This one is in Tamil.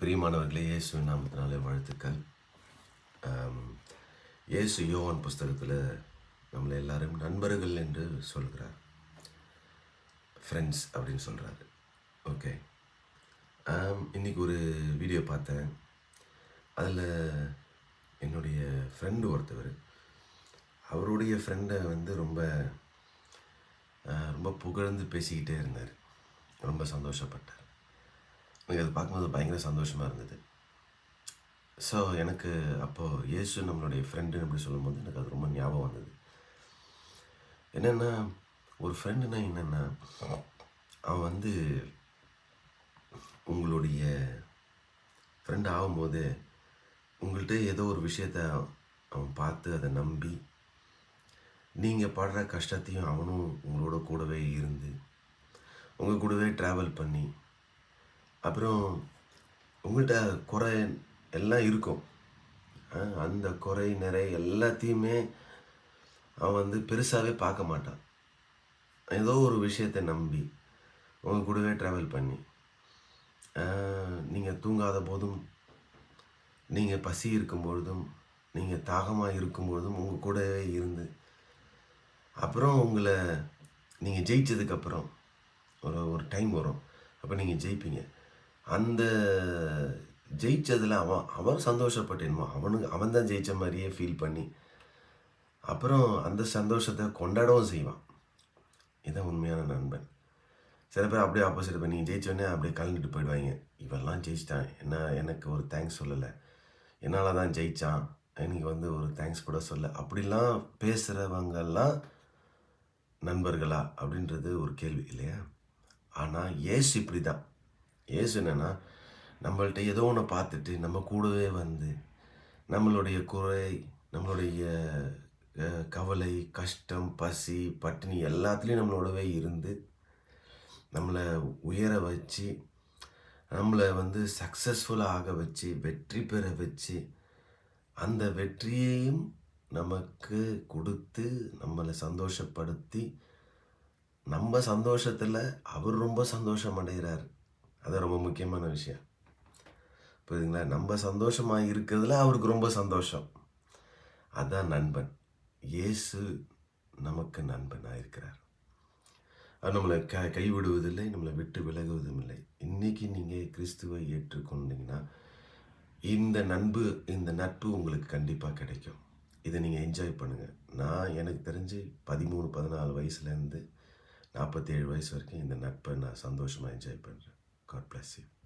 பிரியமானவர்களே இயேசு நாமத்தினாலே வாழ்த்துக்கள். இயேசு யோவான் புஸ்தகத்தில் நம்மளை எல்லாரும் நண்பர்கள் என்று சொல்கிறார். ஃப்ரெண்ட்ஸ் அப்படின்னு சொல்கிறாரு ஓகே இன்னைக்கு ஒரு வீடியோ பார்த்தேன். அதில் என்னுடைய ஃப்ரெண்டு ஒருத்தவர் அவருடைய ஃப்ரெண்டை வந்து ரொம்ப ரொம்ப புகழ்ந்து பேசிக்கிட்டே இருந்தார். ரொம்ப சந்தோஷப்பட்டார். எனக்கு அது பார்க்கும்போது பயங்கர சந்தோஷமாக இருந்தது. ஸோ எனக்கு அப்போது இயேசு நம்மளுடைய ஃப்ரெண்டுன்னு அப்படி சொல்லும்போது எனக்கு அது ரொம்ப ஞாபகம் வந்தது. என்னென்னா ஒரு ஃப்ரெண்டுனா என்னென்னா அவன் வந்து உங்களுடைய ஃப்ரெண்ட் ஆகும்போது உங்கள்கிட்ட ஏதோ ஒரு விஷயத்த அவன் பார்த்து அதை நம்பி நீங்கள் படுற கஷ்டத்தையும் அவனும் உங்களோட கூடவே இருந்து உங்கள் கூடவே ட்ராவல் பண்ணி அப்புறம் உங்கள்கிட்ட குறை எல்லாம் இருக்கும். அந்த குறை நிறை எல்லாத்தையுமே அவன் வந்து பெருசாகவே பார்க்க மாட்டான். ஏதோ ஒரு விஷயத்தை நம்பி உங்கள் கூடவே ட்ராவல் பண்ணி நீங்கள் தூங்காத போதும் நீங்கள் பசி இருக்கும் பொழுதும் நீங்கள் தாகமாக இருக்கும் பொழுதும் உங்கள் கூடவே இருந்து அப்புறம் உங்களை நீங்கள் ஜெயிச்சதுக்கப்புறம் ஒரு ஒரு டைம் வரும். அப்போ நீங்கள் ஜெயிப்பீங்க. அந்த ஜெயிச்சதில் அவன் அவன் சந்தோஷப்பட்டேனுமோ அவனுக்கு அவன் தான் ஜெயிச்ச மாதிரியே ஃபீல் பண்ணி அப்புறம் அந்த சந்தோஷத்தை கொண்டாடவும் செய்வான். இதான் உண்மையான நண்பன். சில பேர் அப்படியே ஆப்போசிட் பண்ணி நீங்கள் ஜெயிச்சோடனே அப்படியே கலந்துட்டு போயிடுவாங்க. இவெல்லாம் ஜெயிச்சிட்டான். என்ன எனக்கு ஒரு தேங்க்ஸ் சொல்லலை. என்னால் தான் ஜெயித்தான் எனக்கு வந்து ஒரு தேங்க்ஸ் கூட சொல்ல அப்படிலாம் பேசுகிறவங்கெல்லாம் நண்பர்களா? அப்படின்றது ஒரு கேள்வி இல்லையா? ஆனால் ஏசு இப்படி தான் ஏசு என்னன்னா நம்மள்ட்ட ஏதோ ஒன்று பார்த்துட்டு நம்ம கூடவே வந்து நம்மளுடைய குறை நம்மளுடைய கவலை கஷ்டம் பசி பட்டினி எல்லாத்துலேயும் நம்மளோடவே இருந்து நம்மளை உயர வச்சு நம்மளை வந்து சக்ஸஸ்ஃபுல்லாக ஆக வச்சு வெற்றி பெற வச்சு அந்த வெற்றியையும் நமக்கு கொடுத்து நம்மளை சந்தோஷப்படுத்தி நம்ம சந்தோஷத்தில் அவர் ரொம்ப சந்தோஷம் அடைகிறார் அது ரொம்ப முக்கியமான விஷயம். புரியுதுங்களா? நம்ம சந்தோஷமாக இருக்கிறதுல அவருக்கு ரொம்ப சந்தோஷம். அதுதான் நண்பன். இயேசு நமக்கு நண்பனாக இருக்கிறார். அவர் நம்மளை க கைவிடுவதில்லை நம்மளை விட்டு விலகுவதும் இல்லை இன்னைக்கு நீங்கள் கிறிஸ்துவை ஏற்றுக்கொண்டீங்கன்னா இந்த நண்பு இந்த நட்பு உங்களுக்கு கண்டிப்பாக கிடைக்கும். இதை நீங்கள் என்ஜாய் பண்ணுங்கள் நான் எனக்கு தெரிஞ்சு பதிமூணு பதினாலு வயசுலேருந்து நாற்பத்தேழு வயசு வரைக்கும் இந்த நட்பை நான் சந்தோஷமாக என்ஜாய் பண்ணுறேன் காட் bless you